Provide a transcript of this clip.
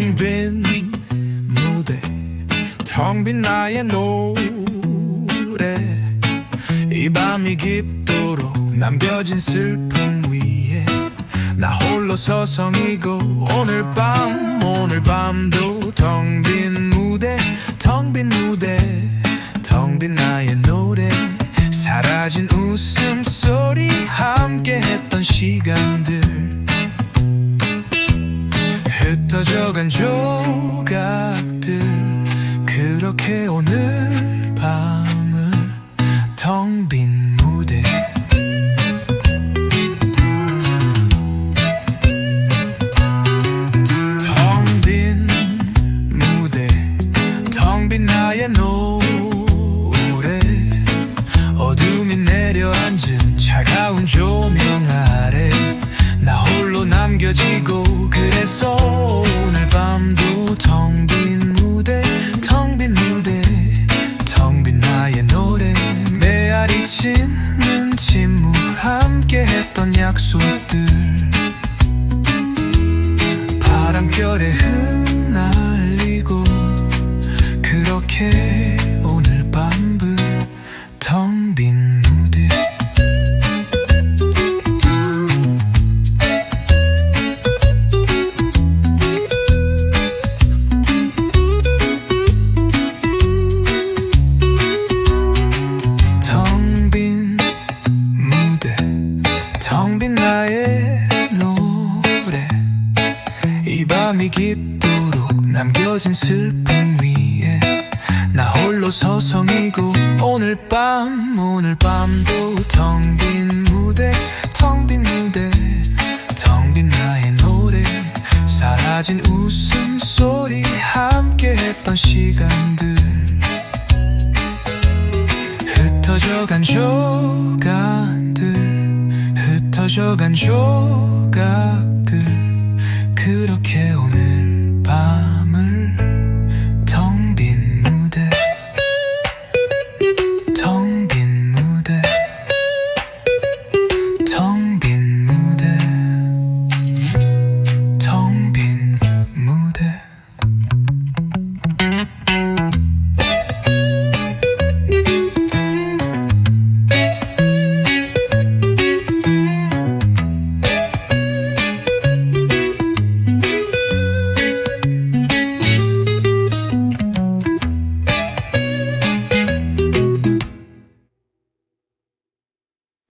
텅빈 무대 텅 빈 나의 노래. 이 밤이 깊도록 남겨진 슬픔 위에 나 홀로 서성이고 오늘 밤 오늘 밤도 텅 빈 무대 텅 빈 무대 텅 빈 나의 노래. 사라진 웃음소리 함께 했던 시간들. 흩어져간 조각들. 그렇게 오늘 밤을 텅 빈 무대. 텅 빈 무대. 텅 빈 나의 노래 약속들. 바람결에 텅빈 나의 노래. 이 밤이 깊도록 남겨진 슬픔 위에 나 홀로 서성이고 오늘 밤 오늘 밤도 텅 빈 무대 텅 빈 무대 텅 빈 나의 노래. 사라진 웃음소리 함께 했던 시간들. 흩어져간 조 퍼져간 조각들 그렇게 오늘 밤.